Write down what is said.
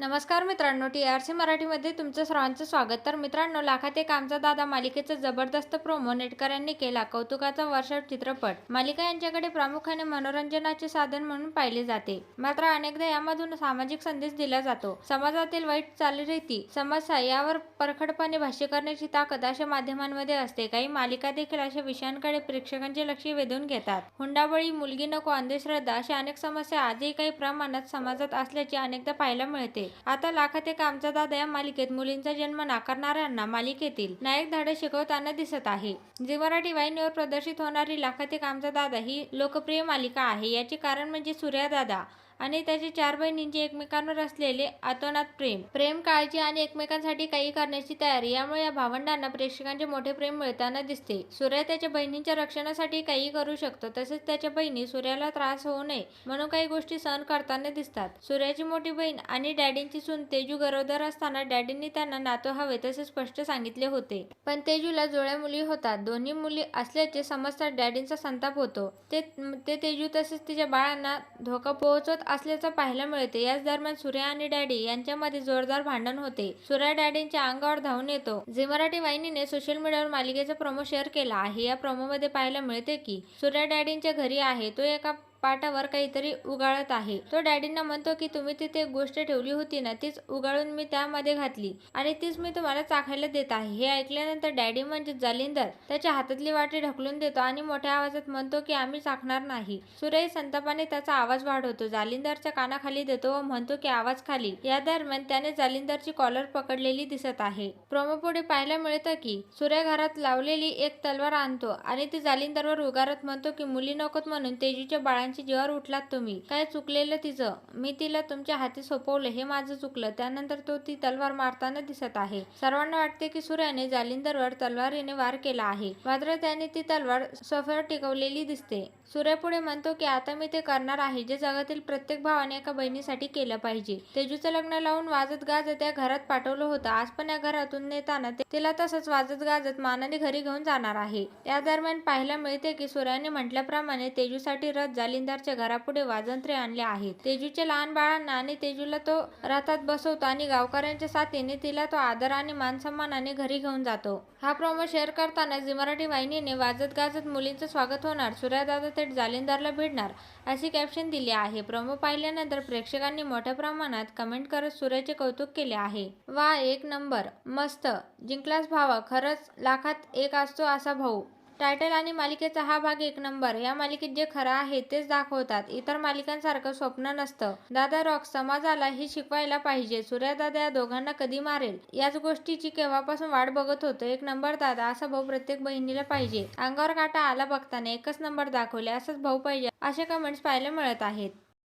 नमस्कार मित्रांनो T R C मराठीमध्ये तुमचं सर्वांचं स्वागत. तर मित्रांनो लाखात एक आमचा दादा मालिकेचा जबरदस्त प्रोमो नेटकऱ्यांनी केला कौतुकाचा वर्षाव चित्रपट. मालिका यांच्याकडे प्रामुख्याने मनोरंजनाचे साधन म्हणून पाहिले जाते. मात्र अनेकदा यामधून सामाजिक संदेश दिला जातो. समाजातील वाईट चालीरीती समस्या यावर परखडपणे भाष्य करण्याची ताकद अशा माध्यमांमध्ये असते. काही मालिका देखील अशा विषयांकडे प्रेक्षकांचे लक्ष वेधून घेतात. हुंडाबळी मुलगी नको अंधश्रद्धा अशा अनेक समस्या आजही काही प्रमाणात समाजात असल्याचे अनेकदा पाहायला मिळते. आता लाखात एक आमचा दादा या मालिकेत मुलींचा जन्म नाकारणाऱ्यांना मालिकेतील नायक धाडे शिकवताना दिसत आहे. जी मराठी वाहिनीवर प्रदर्शित होणारी लाखात एक आमचा दादा ही लोकप्रिय मालिका आहे. याचे कारण म्हणजे सूर्या दादा. आणि त्याचे चार बहिणींचे एकमेकांवर असलेले अतोनात प्रेम. प्रेम काळजी आणि एकमेकांसाठी काही करण्याची तयारी यामुळे या भावंडांना प्रेक्षकांचे मोठे प्रेम मिळताना दिसते. सूर्य त्याच्या बहिणींच्या रक्षणासाठी काही करू शकतो तसेच त्याच्या बहिणी सूर्याला त्रास होऊ नये म्हणून काही गोष्टी सहन करताना दिसतात. सूर्याची मोठी बहीण आणि डॅडींची सून तेजू गरोदर असताना डॅडींनी त्यांना नातो हवे तसे स्पष्ट सांगितले होते. पण तेजूला जुळ्या मुली होतात. दोन्ही मुली असल्याचे समजतात डॅडींचा संताप होतो. ते ते तेजू तसेच तिच्या बाळांना धोका पोहोचवत असल्याचं पाहायला मिळते. याच दरम्यान सूर्या आणि डॅडी यांच्यामध्ये जोरदार भांडण होते. सूर्या डॅडींच्या अंगावर धावून येतो. झी मराठी वाहिनीने सोशल मीडियावर मालिकेचा प्रोमो शेअर केला आहे. या प्रोमोमध्ये पाहायला मिळते की सूर्या डॅडींच्या घरी आहे. तो एका पाटावर काहीतरी उगाळत आहे. तो डॅडींना म्हणतो की तुम्ही तिथे एक गोष्ट ठेवली होती ना तीच उगाळून मी त्यामध्ये घातली. आणि तीच मी तुम्हाला चाखायला देत आहे. हे ऐकल्यानंतर डॅडी म्हणजे जालिंदर त्याच्या हातातली वाटी ढकलून देतो आणि मोठ्या आवाजात म्हणतो की आम्ही चाखणार नाही. सूर्य संतापाने त्याचा आवाज वाढवतो. जालिंदरच्या कानाखाली देतो व म्हणतो की आवाज खाली. या दरम्यान त्याने जालिंदरची कॉलर पकडलेली दिसत आहे. प्रोमो पुढे पाहायला मिळतं की सूर्य घरात लावलेली एक तलवार आणतो आणि ती जालिंदरवर उगारत म्हणतो की मुली नकोत म्हणून तेजूच्या बाळांची जीवावर उठलात तुम्ही. काय चुकलेलं तिचं? मी तिला तुमच्या हाती सोपवलं हे माझं चुकलं. त्यानंतर तो ती तलवार मारताना दिसत आहे. सर्वांना वाटते की सूर्याने जालिंदरवर तलवारीने वार केला आहे. मात्र त्याने ती तलवार सोफ्यावर टिकवलेली दिसते. सूर्य पुढे म्हणतो की आता मी ते करणार आहे जे जगातील प्रत्येक भावाने एका बहिणीसाठी केलं पाहिजे. तेजूचं लग्न लावून वाजत गाजत त्या घरात पाठवलं होतं. आज पण या घरातून नेताना तिला तसंच वाजत गाजत मानाने घरी घेऊन जाणार आहे. या दरम्यान पाहायला मिळते की सूर्याने म्हटल्याप्रमाणे तेजूसाठी रथ जालिंदरच्या घरापुढे वाजंत्रे आणले आहेत. तेजूच्या लहान बाळांना आणि तेजूला तो रथात बसवतो आणि गावकऱ्यांच्या साथीने तिला तो आदर आणि मानसन्मानाने घरी घेऊन जातो. हा प्रोमो शेअर करताना झी मराठी वाहिनीने वाजत गाजत मुलींचं स्वागत होणार सूर्यदादा थेट जालिंदरला भिडणार असे कॅप्शन दिले आहे. प्रोमो पाहिल्यानंतर प्रेक्षकांनी मोठ्या प्रमाणात कमेंट करत सूर्याचे कौतुक केले आहे. वा एक नंबर मस्त. जिंकलास भावा. खरंच लाखात एक असतो असा भाऊ. टायटल आणि मालिकेचा हा भाग एक नंबर. या मालिकेत जे खरं आहे तेच दाखवतात. इतर मालिकांसारखं स्वप्न नसतं. दादा रॉक समाजाला हे शिकवायला पाहिजे. सूर्या दादा या दोघांना कधी मारेल? याच गोष्टीची केव्हापासून वाट बघत होतो. एक नंबर दादा असा भाऊ प्रत्येक बहिणीला पाहिजे. अंगावर काटा आला बघताना एकच नंबर दाखवले असंच भाऊ पाहिजे असे कमेंट्स पाहायला मिळत आहेत.